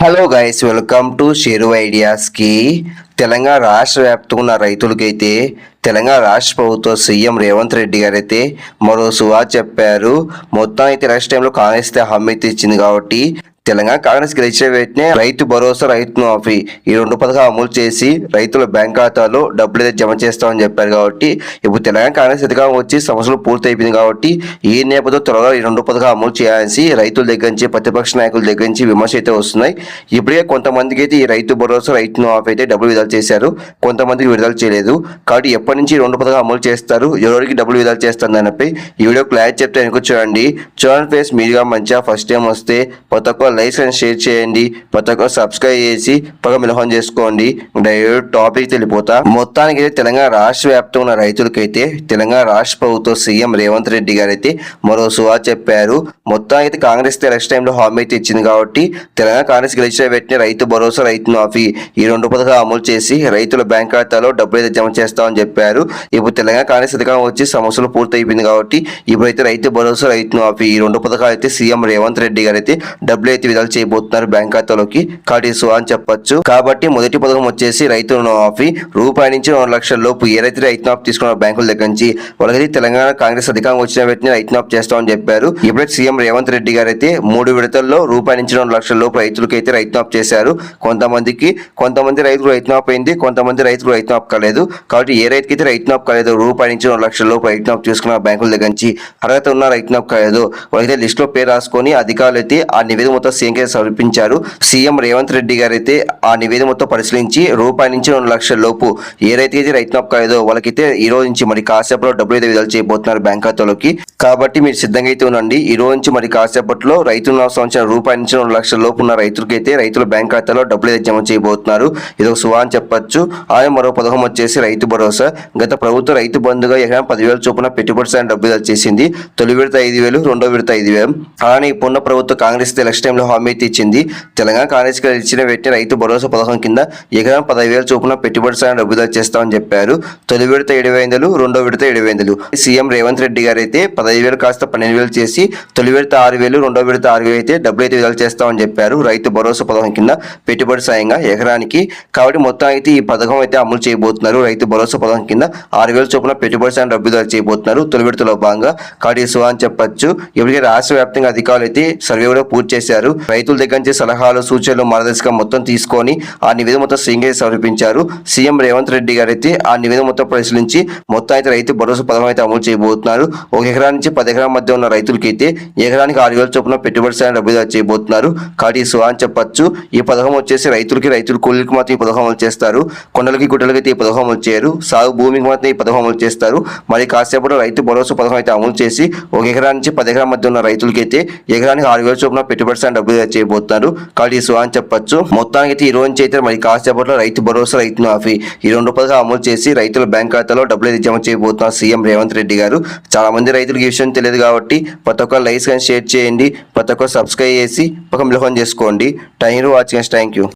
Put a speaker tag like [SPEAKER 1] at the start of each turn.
[SPEAKER 1] Hello guys welcome to Sheru ఐడియాస్కి Telangana రాష్ట్ర వ్యాప్తంగా ఉన్న రైతులకైతే తెలంగాణ రాష్ట్ర ప్రభుత్వ సీఎం రేవంత్ రెడ్డి గారు అయితే మరో సువా చెప్పారు. మొత్తం అయితే నెక్స్ట్ టైంలో కాంగ్రెస్ అయితే హామీ అయితే ఇచ్చింది కాబట్టి తెలంగాణ కాంగ్రెస్ గెలిచిన వెంటనే రైతు భరోసా రైతు మాఫీ ఈ రెండు పథకాలు అమలు చేసి రైతుల బ్యాంక్ ఖాతాలో డబ్బులు అయితే జమ చేస్తామని చెప్పారు కాబట్టి ఇప్పుడు తెలంగాణ కాంగ్రెస్ అధికారం వచ్చి సమస్యలు పూర్తయిపోయింది కాబట్టి ఈ నేపథ్యంలో త్వరగా ఈ రెండు పథకాలు అమలు చేయాల్సి రైతుల దగ్గర నుంచి ప్రతిపక్ష నాయకుల దగ్గర నుంచి విమర్శ అయితే వస్తున్నాయి. ఇప్పుడే కొంతమందికి అయితే ఈ రైతు భరోసా రైతు మాఫీ అయితే డబ్బులు విడుదల చేశారు. కొంతమందికి విడుదల చేయలేదు. కాబట్టి ఎప్పటి నుంచి రెండు పథకాలు అమలు చేస్తారు? ఎవరికి డబ్బులు విడుదల చేస్తారు దానిపై ఈ వీడియో క్లారిటీ చెప్తే వెనుక చూడండి. చూడండి ఫేస్ మీడియా మంచిగా ఫస్ట్ టైం వస్తే ప్రతి ఒక్క లైక్స్ అండ్ షేర్ చేయండి. ప్రతి ఒక్కరు సబ్స్క్రైబ్ చేసి పక్క మిలహం చేసుకోండి. డైరెక్ట్ టాపిక్ తెలిపోతా. మొత్తానికి అయితే తెలంగాణ రాష్ట్ర వ్యాప్తంగా ఉన్న రైతులకైతే తెలంగాణ రాష్ట్ర ప్రభుత్వ సీఎం రేవంత్ రెడ్డి గారు అయితే మరో సువా చెప్పారు. మొత్తానికి అయితే కాంగ్రెస్ ఎలక్షన్ టైంలో హామీ అయితే ఇచ్చింది కాబట్టి తెలంగాణ కాంగ్రెస్ గెలిచిన వెంటనే రైతు భరోసా రైతు మాఫీ ఈ రెండు పథకాలు అమలు చేసి రైతుల బ్యాంక్ ఖాతాలో డబ్బులు అయితే జమ చేస్తామని చెప్పారు. ఇప్పుడు తెలంగాణ కాంగ్రెస్ అధికారం వచ్చి సమస్యలు పూర్తయిపోయింది కాబట్టి ఇప్పుడైతే రైతు భరోసా రైతు మాఫీ ఈ రెండు పథకాలు అయితే సీఎం రేవంత్ రెడ్డి గారు అయితే డబ్బులు అయితే విడుదల చేయబోతున్నారు బ్యాంక్ ఖాతాలోకి. కాటీసు అని చెప్పొచ్చు. కాబట్టి మొదటి పథకం వచ్చేసి రైతు రుణమాఫీ. రూపాయి నుంచి రెండు లక్షల లోపు ఏ రైతు రైతు మాఫీ తీసుకున్న బ్యాంకుల దగ్గర నుంచి. వాళ్ళకి తెలంగాణ కాంగ్రెస్ అధికారం వచ్చిన వెంటనే రైతు మాఫీ చేస్తామని చెప్పారు. ఇప్పుడే సీఎం రేవంత్ రెడ్డి గారు అయితే మూడు విడతల్లో రూపాయి నుంచి రెండు లక్షల లోపు రైతులకు అయితే రైతు మాఫీ చేశారు. కొంతమందికి కొంతమంది రైతులు రైతు మాఫీ అయింది కొంతమంది రైతులు రైతు మాఫీ కాలేదు. కాబట్టి ఏ రైతుకి అయితే రైతు మాఫీ కాలేదు రూపాయి నుంచి రెండు లక్షల లోపు రైతు మాఫీ తీసుకున్న బ్యాంకుల దగ్గర నుంచి. అర్హత ఉన్న రైతు మాఫీ కాలేదు. వాళ్ళైతే లిస్ట్లో పేరు రాసుకొని అధికారులు అయితే ఆ నివేదిక మొత్తం సీఎం కి సమర్పించారు సీఎం రేవంత్ రెడ్డి గారు అయితే ఆ నివేదిక మొత్తం పరిశీలించి రూపాయి నుంచి రెండు లక్షల లోపు ఏ రైతుకైతే రైతు మాఫీ కాలేదో వాళ్ళకైతే ఈ రోజు నుంచి మరి కాసేపట్లో డబ్బులు అయితే విడుదల చేయబోతున్నారు బ్యాంక్ ఖాతాలోకి. కాబట్టి మీరు సిద్ధంగా అయితే ఉండండి. ఈ రోజు నుంచి మరి కాసేపట్లో రైతు సంవత్సరం రూపాయి నుంచి రెండు లక్షల లోపు ఉన్న రైతులకైతే రైతుల బ్యాంక్ ఖాతాలో డబ్బులు అయితే జమ చేయబోతున్నారు. ఇది ఒక సువా అని చెప్పొచ్చు. ఆయన మరో పథకం వచ్చేసి రైతు భరోసా. గత ప్రభుత్వ రైతు బంధుగా ఎకరం పదివేల చొప్పున పెట్టుబడి సాయం డబ్బులు చేసింది. తొలి విడత ఐదు వేలు రెండో విడత ఐదు వేలు. అలానే ఇప్పుడున్న ప్రభుత్వ కాంగ్రెస్ ఎలక్షన్ టైంలో హామీ అయితే ఇచ్చింది. తెలంగాణ కాంగ్రెస్ ఇచ్చిన వెంటనే రైతు భరోసా పథకం కింద ఎకరం పదివేల చొప్పున పెట్టుబడి సాయం డబ్బుదారు చేస్తామని చెప్పారు. తొలి విడత ఏడు వందలు రెండో విడత ఏడు వందలు సీఎం రేవంత్ రెడ్డి గారు అయితే పదహైదు వేలు కాస్త పన్నెండు వేలు చేసి తొలి విడత ఆరు వేలు రెండో విడత ఆరు వేలు అయితే డబ్బులు అయితే విడుదల చేస్తామని చెప్పారు. రైతు భరోసా పథకం కింద పెట్టుబడి సాయంగా ఎకరానికి. కాబట్టి మొత్తం అయితే ఈ పథకం అయితే అమలు చేయబోతున్నారు. రైతు భరోసా పథకం కింద ఆరు వేల చొప్పున పెట్టుబడి సాయం డబ్బు విడుదల చేయబోతున్నారు. తొలి విడతలో భాగంగా. కాబట్టి సువా అని చెప్పొచ్చు. ఇప్పటికే రాష్ట్ర వ్యాప్తంగా అధికారులు అయితే సర్వే కూడా పూర్తి చేశారు. రైతుల దగ్గర నుంచి సలహాలు సూచనలు మార్గదర్శకం మొత్తం తీసుకొని ఆ నివేదిక మొత్తం సీఎం సమర్పించారు. సీఎం రేవంత్ రెడ్డి గారు అయితే ఆ నివేదిక మొత్తం పరిశీలించి మొత్తం అయితే రైతు భరోసా పథకం అయితే అమలు చేయబోతున్నారు. ఒక ఎకరా నుంచి పది ఎకరాల మధ్య ఉన్న రైతులకి అయితే ఎకరానికి ఆరు వేల చొప్పున పెట్టుబడి సాయం డబ్బు చేయబోతున్నారు. కాబట్టి సుహా అని చెప్పొచ్చు. ఈ పథకం వచ్చేసి రైతులకి రైతుల కూలీలకు మాత్రం ఈ పథకం అమలు చేస్తారు. కొండలకి గుట్టలకి అయితే ఈ పథకం అమలు చేయరు. సాగు భూమికి మాత్రం ఈ పథకం అమలు చేస్తారు. మరి కాసేపట్లో రైతు భరోసా పథకం అయితే అమలు చేసి ఒక ఎకరా నుంచి పది ఎకరాల మధ్య ఉన్న రైతులకి అయితే ఎకరానికి ఆరు వేల చొప్పున పెట్టుబడి సాయం డబ్బు చేయబోతున్నారు. కాబట్టి ఈ అని చెప్పొచ్చు. మొత్తానికి అయితే ఈ రోజు నుంచి అయితే మరి కాసేపట్లో రైతు భరోసా రైతు మాఫీ ఈ రెండు రూపాయలుగా అమలు చేసి రైతుల బ్యాంక్ ఖాతాలో డబ్బులు జమ చేయబోతున్నారు సీఎం రేవంత్ రెడ్డి గారు. చాలా మంది రైతులకు ఈ విషయం తెలియదు కాబట్టి ప్రతి ఒక్క లైక్స్ కానీ షేర్ చేయండి. ప్రతి ఒక్క సబ్స్క్రైబ్ చేసి ఒక మిలహం చేసుకోండి. Thank you watching. Thank you.